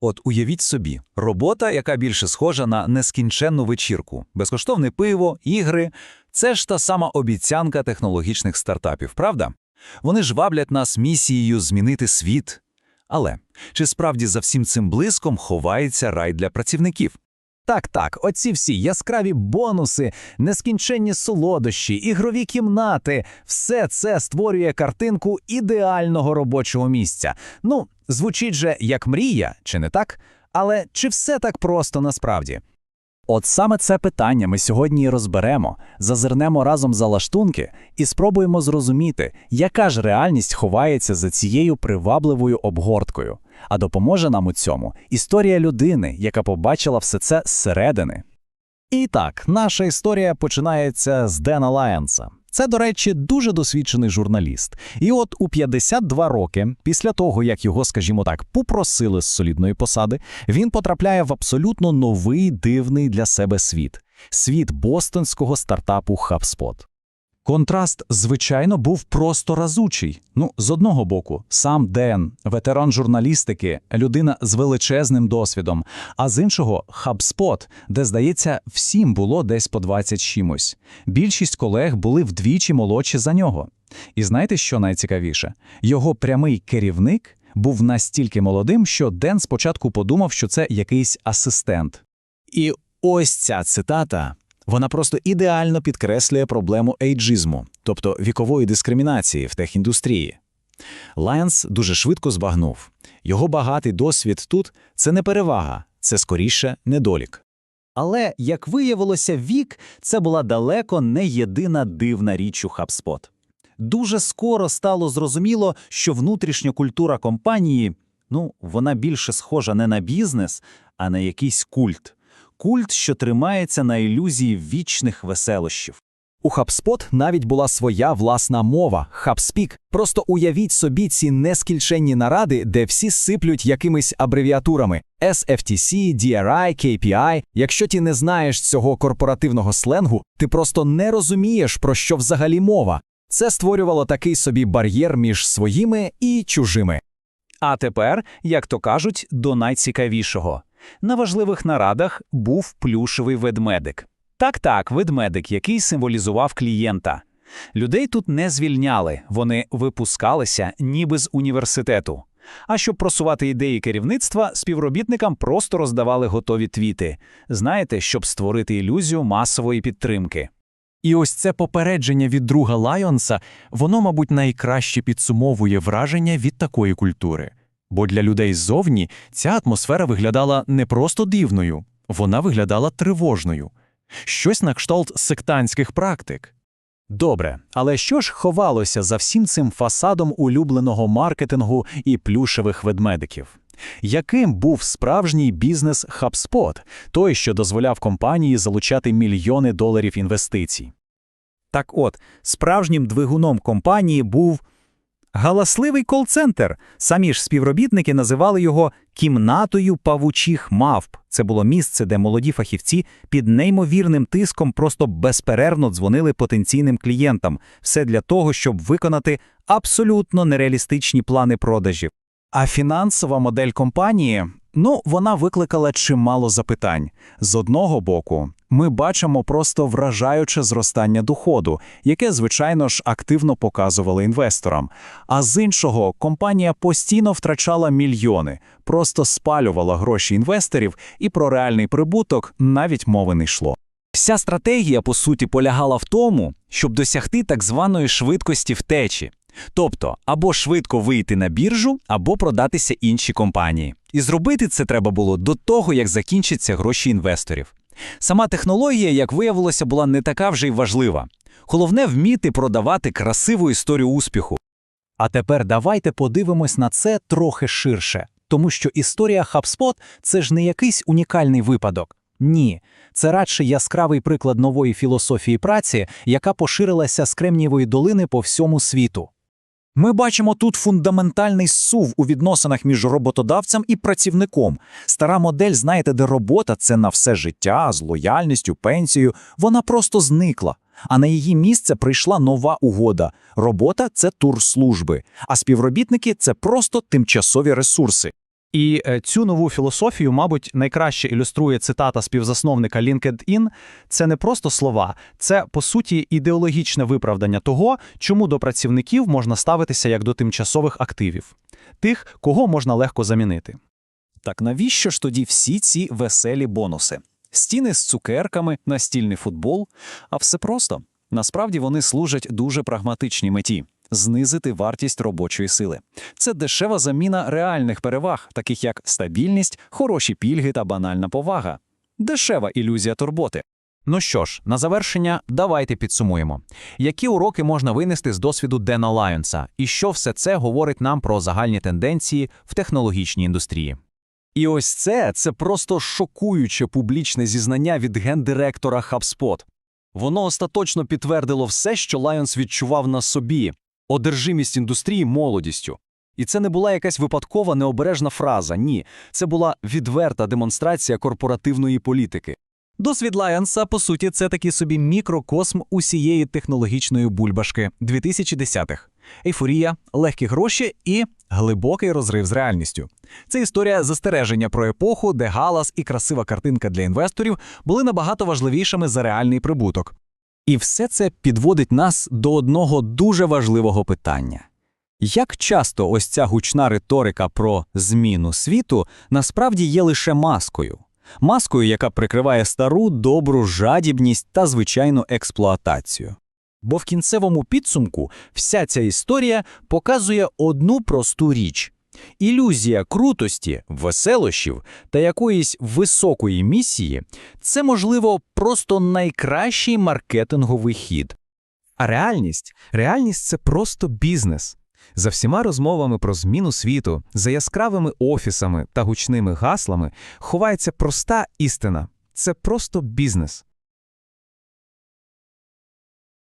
От уявіть собі, робота, яка більше схожа на нескінченну вечірку, безкоштовне пиво, ігри – це ж та сама обіцянка технологічних стартапів, правда? Вони ж ваблять нас місією змінити світ. Але чи справді за всім цим блиском ховається рай для працівників? Так, так, оці всі яскраві бонуси, нескінченні солодощі, ігрові кімнати все це створює картинку ідеального робочого місця. Ну, звучить же як мрія, чи не так? Але чи все так просто насправді? От саме це питання ми сьогодні і розберемо, зазирнемо разом за лаштунки і спробуємо зрозуміти, яка ж реальність ховається за цією привабливою обгорткою. А допоможе нам у цьому історія людини, яка побачила все це зсередини. І так, наша історія починається з Дена Лайенса. Це, до речі, дуже досвідчений журналіст. І от у 52 роки, після того, як його, скажімо так, попросили з солідної посади, він потрапляє в абсолютно новий дивний для себе світ світ бостонського стартапу HubSpot. Контраст, звичайно, був просто разучий. Ну, з одного боку, сам Ден, ветеран журналістики, людина з величезним досвідом, а з іншого HubSpot, де, здається, всім було десь по 20 чимось. Більшість колег були вдвічі молодші за нього. І знаєте, що найцікавіше? Його прямий керівник був настільки молодим, що Ден спочатку подумав, що це якийсь асистент. І ось ця цитата. Вона просто ідеально підкреслює проблему ейджизму, тобто вікової дискримінації в техіндустрії. Лайонс дуже швидко збагнув. Його багатий досвід тут – це не перевага, це скоріше недолік. Але, як виявилося, вік – це була далеко не єдина дивна річ у HubSpot. Дуже скоро стало зрозуміло, що внутрішня культура компанії, ну, вона більше схожа не на бізнес, а на якийсь культ. Культ, що тримається на ілюзії вічних веселощів. У HubSpot навіть була своя власна мова – HubSpeak. Просто уявіть собі ці нескінченні наради, де всі сиплють якимись абревіатурами – SFTC, DRI, KPI. Якщо ти не знаєш цього корпоративного сленгу, ти просто не розумієш, про що взагалі мова. Це створювало такий собі бар'єр між своїми і чужими. А тепер, як то кажуть, до найцікавішого. На важливих нарадах був плюшевий ведмедик. Так-так, ведмедик, який символізував клієнта. Людей тут не звільняли, вони випускалися ніби з університету. А щоб просувати ідеї керівництва, співробітникам просто роздавали готові твіти, знаєте, щоб створити ілюзію масової підтримки. І ось це попередження від друга Лайонса, воно, мабуть, найкраще підсумовує враження від такої культури. Бо для людей ззовні ця атмосфера виглядала не просто дивною, вона виглядала тривожною. Щось на кшталт сектантських практик. Добре, але що ж ховалося за всім цим фасадом улюбленого маркетингу і плюшевих ведмедиків? Яким був справжній бізнес HubSpot, той, що дозволяв компанії залучати мільйони доларів інвестицій? Так от, справжнім двигуном компанії був галасливий кол-центр. Самі ж співробітники називали його кімнатою павучих мавп. Це було місце, де молоді фахівці під неймовірним тиском просто безперервно дзвонили потенційним клієнтам. Все для того, щоб виконати абсолютно нереалістичні плани продажів. А фінансова модель компанії, ну, вона викликала чимало запитань. З одного боку, ми бачимо просто вражаюче зростання доходу, яке, звичайно ж, активно показували інвесторам. А з іншого, компанія постійно втрачала мільйони, просто спалювала гроші інвесторів, і про реальний прибуток навіть мови не йшло. Вся стратегія, по суті, полягала в тому, щоб досягти так званої швидкості втечі. Тобто, або швидко вийти на біржу, або продатися іншій компанії. І зробити це треба було до того, як закінчаться гроші інвесторів. Сама технологія, як виявилося, була не така вже й важлива. Головне вміти продавати красиву історію успіху. А тепер давайте подивимось на це трохи ширше, тому що історія HubSpot – це ж не якийсь унікальний випадок. Ні, це радше яскравий приклад нової філософії праці, яка поширилася з Кремнієвої долини по всьому світу. Ми бачимо тут фундаментальний сув у відносинах між роботодавцем і працівником. Стара модель, знаєте, де робота це на все життя, з лояльністю, пенсією, вона просто зникла. А на її місце прийшла нова угода. Робота це тур служби, а співробітники це просто тимчасові ресурси. І е, цю нову філософію, мабуть, найкраще ілюструє цитата співзасновника LinkedIn. Це не просто слова, це по суті ідеологічне виправдання того, чому до працівників можна ставитися як до тимчасових активів, тих, кого можна легко замінити. Так навіщо ж тоді всі ці веселі бонуси? Стіни з цукерками, настільний футбол? А все просто. Насправді вони служать дуже прагматичній меті – знизити вартість робочої сили. Це дешева заміна реальних переваг, таких як стабільність, хороші пільги та банальна повага. Дешева ілюзія турботи. Ну що ж, на завершення, давайте підсумуємо. Які уроки можна винести з досвіду Дена Лайонса, і що все це говорить нам про загальні тенденції в технологічній індустрії? І ось це – це просто шокуюче публічне зізнання від гендиректора HubSpot. Воно остаточно підтвердило все, що Лайонс відчував на собі – одержимість індустрії молодістю. І це не була якась випадкова необережна фраза, ні. Це була відверта демонстрація корпоративної політики. Досвід Лайонса, по суті, це такий собі мікрокосм усієї технологічної бульбашки 2010-х. Ейфорія, легкі гроші і глибокий розрив з реальністю. Це історія застереження про епоху, де галас і красива картинка для інвесторів були набагато важливішими за реальний прибуток. І все це підводить нас до одного дуже важливого питання. Як часто ось ця гучна риторика про зміну світу насправді є лише маскою? Маскою, яка прикриває стару добру жадібність та звичайну експлуатацію. Бо в кінцевому підсумку вся ця історія показує одну просту річ. Ілюзія крутості, веселощів та якоїсь високої місії – це, можливо, просто найкращий маркетинговий хід. А реальність? Реальність це просто бізнес. За всіма розмовами про зміну світу, за яскравими офісами та гучними гаслами ховається проста істина це просто бізнес.